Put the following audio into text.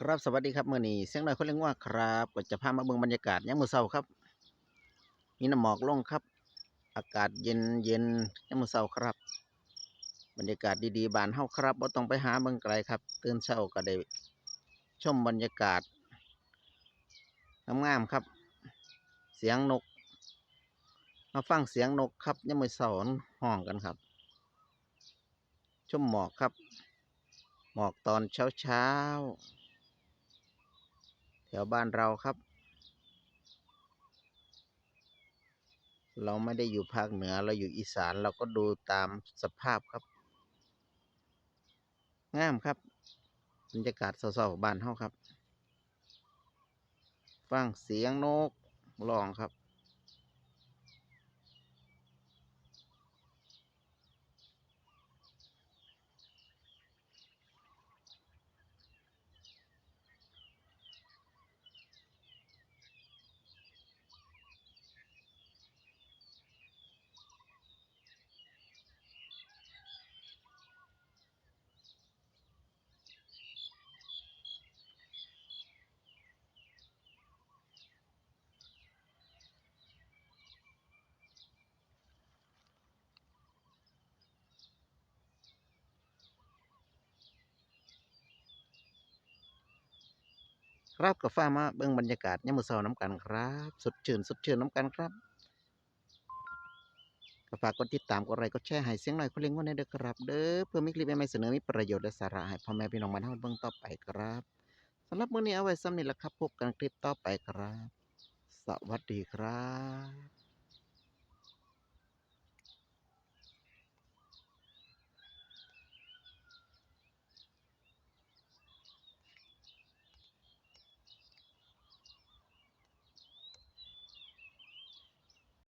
ครับสวัสดีครับเมื้อนี้เสียงหน้อยคนเลี้ยงว่าครับก็จะพามาเบิ่งบรรยากาศยามมื้อเช้าครับ มีน้ำหมอกลงครับ อากาศเย็นเย็นยามมื้อเช้าครับ บรรยากาศดีๆบานเฮาครับบ่ต้องไปหาเบิ่งไกลครับ ตื่นเช้าก็ได้ชมบรรยากาศงามๆครับ เสียงนก มาฟังเสียงนกครับยามมื้อเช้าห้องกันครับ ชมหมอกครับ หมอกตอนเช้าๆแถวบ้านเราครับ เราไม่ได้อยู่ภาคเหนือเราอยู่อีสานเราก็ดูตามสภาพครับ งามครับบรรยากาศเศร้าๆบ้านเฮาครับ ฟังเสียงนกร้องครับ ครับกับฟ้ามาเบิ่งบรรยากาศยามมื้อเช้าน้ำกันครับ สดชื่นสดชื่นน้ำกันครับก็ฝากกดติดตามกดไลค์กดแชร์ให้เสียงหน่อยคนเลี้ยงวันนี้เด้อครับ เด้อเพื่อมีคลิปใหม่ๆเสนอมีประโยชน์และสาระให้พ่อแม่พี่น้องมาเท่าเบิ้งต่อไปครับสำหรับมื้อนี้เอาไว้ซ้ำนี้ล่ะครับพบกันคลิปต่อไปครับ สวัสดีครับ